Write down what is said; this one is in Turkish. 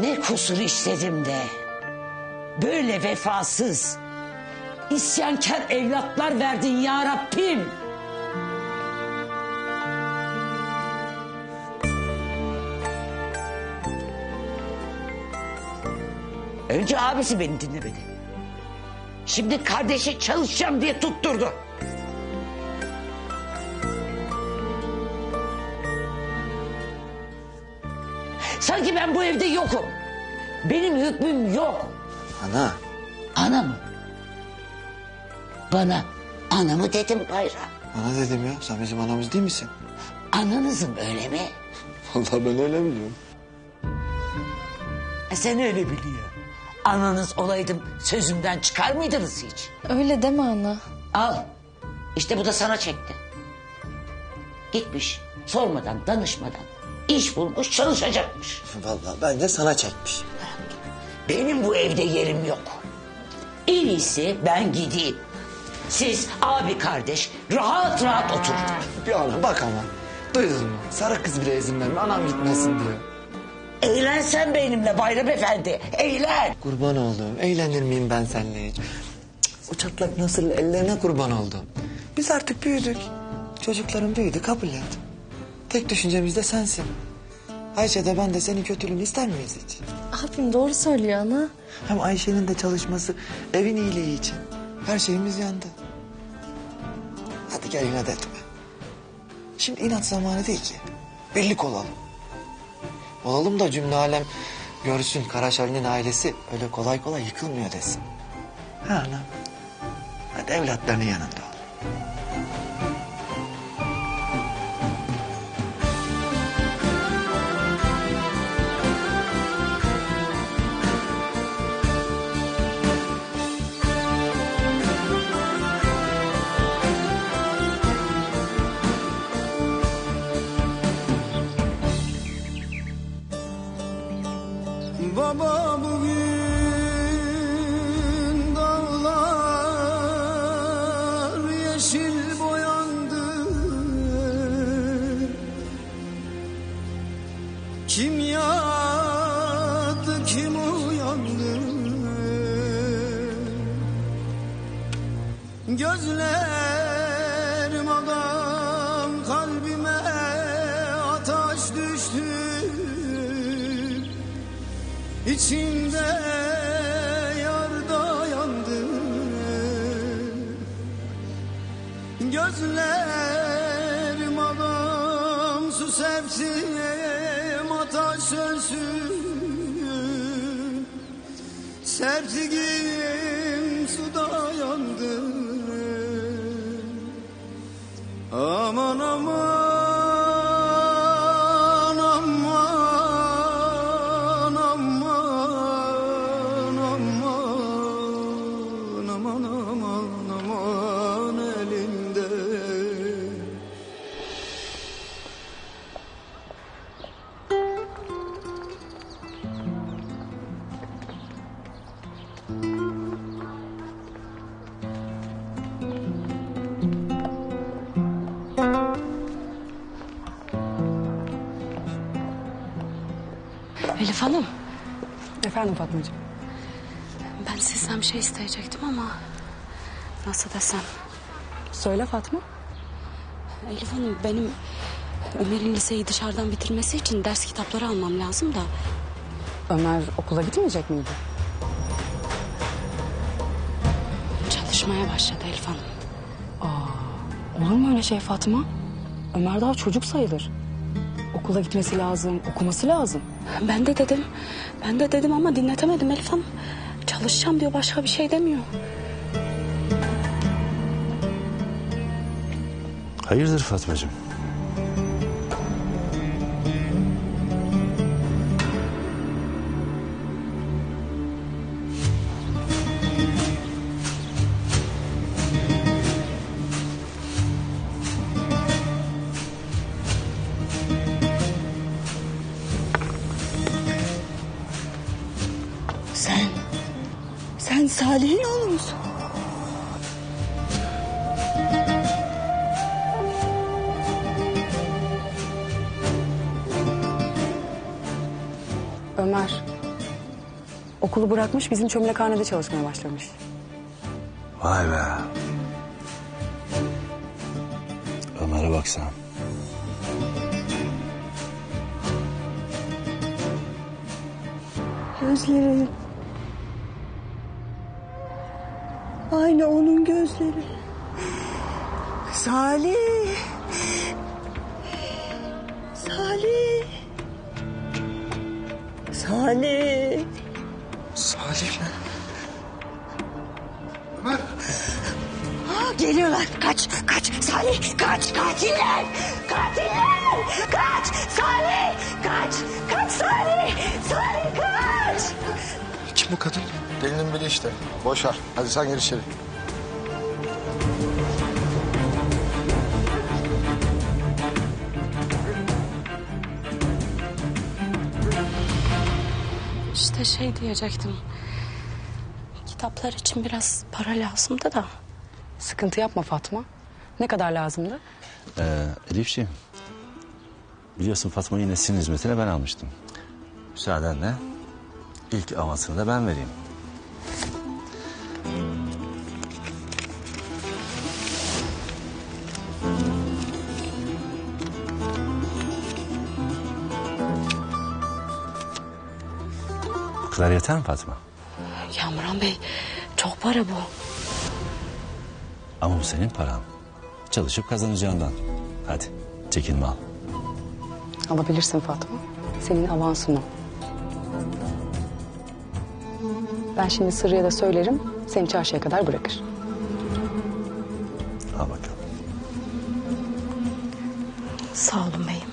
Ne kusur işledim de. Böyle vefasız, isyankar evlatlar verdin ya Rabbim. Önce abisi beni dinlemedi. Şimdi kardeşi çalışacağım diye tutturdu. Sanki ben bu evde yokum. Benim hükmüm yok. Ana. Ana mı? Bana ana mı dedim Bayram? Ana dedim ya. Sen bizim anamız değil misin? Ananızım öyle mi? Vallahi ben öyle biliyorum. E sen öyle biliyor. Ananız olaydım sözümden çıkar mıydınız hiç? Öyle deme ana. Al. İşte bu da sana çekti. Gitmiş sormadan danışmadan iş bulmuş çalışacakmış. Vallahi bence sana çekmiş. Benim bu evde yerim yok. En iyisi ben gideyim. Siz abi kardeş rahat rahat oturun. Bir ana bak ama. Duydun mu? Sarı kız bile izin vermiyor. Anam gitmesin diyor. Eğlen sen benimle Bayram Efendi. Eğlen. Kurban oldum. Eğlenir miyim ben seninle hiç? Cık, O çatlak nasıl ellerine kurban oldum. Biz artık büyüdük. Çocuklarım büyüdü kabul et. Tek düşüncemiz de sensin. Ayşe de ben de senin kötülüğünü ister miyiz hiç? Abim doğru söylüyor ana. Hem Ayşe'nin de çalışması evin iyiliği için. Her şeyimiz yandı. Hadi gel inat etme. Şimdi inat zamanı değil ki. Birlik olalım. Olalım da cümle alem görsün Karaşali'nin ailesi öyle kolay kolay yıkılmıyor desin. Ha anam. Hadi evlatlarının yanında ol. Baba bugün dağlar yeşil boyandı. Kim yattı kim uyandı? Gözlerim İçimde yarda yandı Gözlerim adam su sevsim ateş sönsün Serptigim suda yandı Aman aman Elif Hanım, Efendim Fatmacığım. ben sizden bir şey isteyecektim ama... Nasıl desem? Söyle Fatma. Elif Hanım, benim Ömer'in liseyi dışarıdan bitirmesi için ders kitapları almam lazım da... Ömer okula gitmeyecek miydi? Çalışmaya başladı Elif Hanım. Olur mu öyle şey Fatma? Ömer daha çocuk sayılır. Okula gitmesi lazım, okuması lazım. Ben de dedim, ben de dedim ama dinletemedim Elif Hanım. Çalışacağım diyor, başka bir şey demiyor. Hayırdır Fatmacığım? Salih'in oğlu musun? Ömer Okulu bırakmış bizim çömlekhanede çalışmaya başlamış. Vay be. Ömer'e bak sen. Gözleri. Aynı onun gözleri. Salih. Salih. Salih. Salih mi? Aa, geliyorlar. Kaç, kaç. Salih, kaç. Katiller. Katiller. Kaç. Salih. Kaç. Kaç Salih. Salih kaç. Kim bu kadın? Delinin biri işte. Boş ver. Hadi sen gir içeri. İşte şey diyecektim. Kitaplar için biraz para lazımdı da. Sıkıntı yapma Fatma. Ne kadar lazımdı? Ee, Elifciğim. Biliyorsun Fatma'yı yine senin hizmetine ben almıştım. Müsaadenle ilk avansını da ben vereyim. Kadar yeter mi Fatma? Kamuran Bey çok para bu. Ama bu senin paran. Çalışıp kazanacağından. Hadi çekinme al. Alabilirsin Fatma. Senin avansın o. Ben şimdi Sırrı'ya da söylerim. Seni çarşıya kadar bırakır. Al bakalım. Sağ olun beyim.